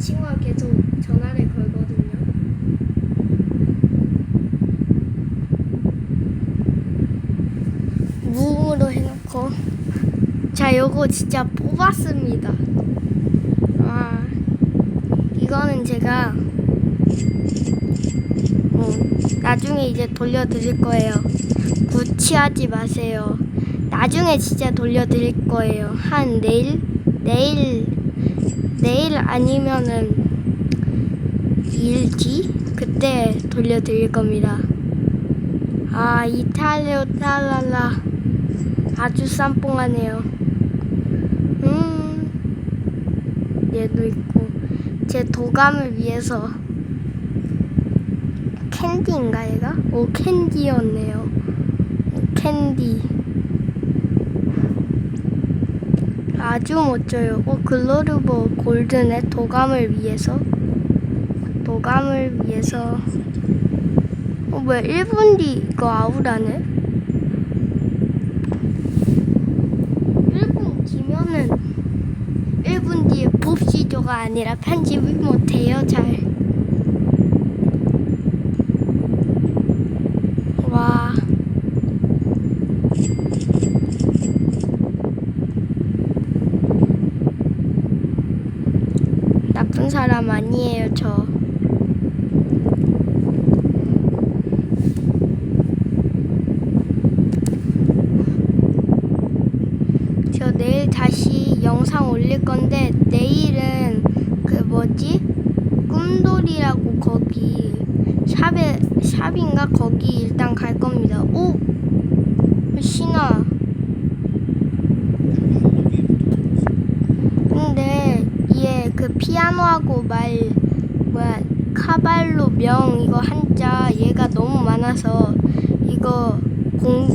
계속 전화를 걸거든요. 무음으로 해놓고 자 요거 진짜 뽑았습니다. 아 이거는 제가 어, 나중에 이제 돌려드릴 거예요. 구치하지 마세요. 나중에 진짜 돌려드릴 거예요. 한 내일 내일 내일 아니면은 일지 그때 돌려드릴 겁니다. 아 이탈리오 탈랄라 아주 쌈뽕하네요. 음 얘도 있고 제 도감을 위해서 캔디인가 얘가? 오 캔디였네요. 오, 캔디 아주. 오 글로르보 골든의 도감을 위해서? 도감을 위해서. 어 뭐야 1분 뒤 이거 아우라네? 1분 뒤면은 1분 뒤에 봅시조가 아니라 편집을 못해요 잘 와. 나쁜 사람 아니에요, 저. 저 내일 다시 영상 올릴 건데, 내일은 그 뭐지? 꿈돌이라고 거기 샵에 샵인가 거기 일단 갈 겁니다. 오 신아. 근데 얘 그 피아노하고 말 뭐야 카발로 명 이거 한자 얘가 너무 많아서 이거 공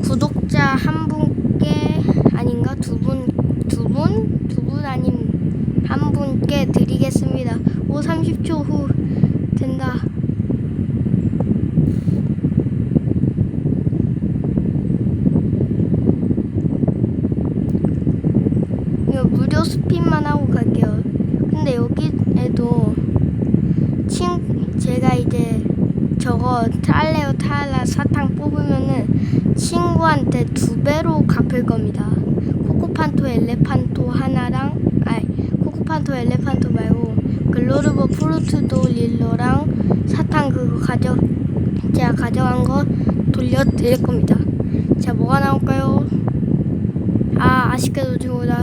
구독자 한 분께 아닌가 두 분 두 분 두 분 아닌 한 분께 드리겠습니다. 오 30초 후 된다. 이거 무료 스핀만 하고 갈게요. 근데 여기에도 친 제가 이제 저거 탈레오 탈라 사탕 뽑으면은 친구한테 두 배로 갚을 겁니다. 코코판토 엘레판토 하나랑 아니 코코판토 엘레판토 말고 글로르보 프루트도 릴로랑 사탕 그거 가져 제가 가져간 거 돌려드릴 겁니다. 자 뭐가 나올까요? 아 아쉽게도 주고 나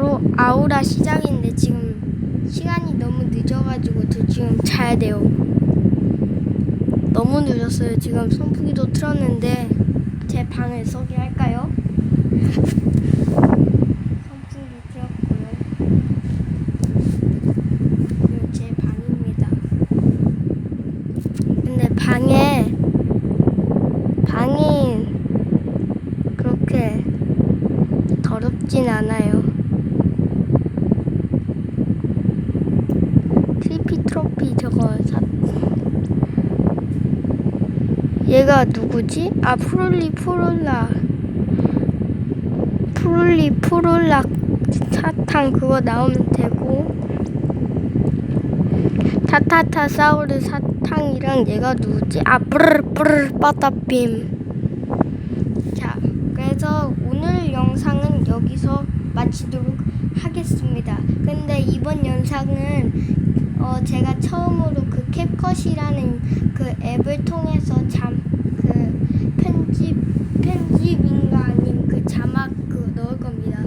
아우, 아우라 시작인데 지금 시간이 너무 늦어가지고 저 지금 자야 돼요. 너무 늦었어요. 지금 선풍기도 틀었는데 제 방을 쏘게 할까요? 선풍기 틀었고요. 이거 제 방입니다. 근데 방에 방이 그렇게 더럽진 않아요. 트리피 트로피 저거 사 얘가 누구지? 아 프롤리 프롤라 프롤리 프롤라 사탕 그거 나오면 되고 타타타 사우르 사탕이랑 얘가 누구지? 아 뿌르르 빠따빔 자 그래서 오늘 영상은 여기서 마치도록 하겠습니다 근데 이번 영상은 어 제가 처음으로 그 캡컷이라는 그 앱을 통해서 잠 그 편집 편집인가 아닌 그 자막 그 넣을 겁니다.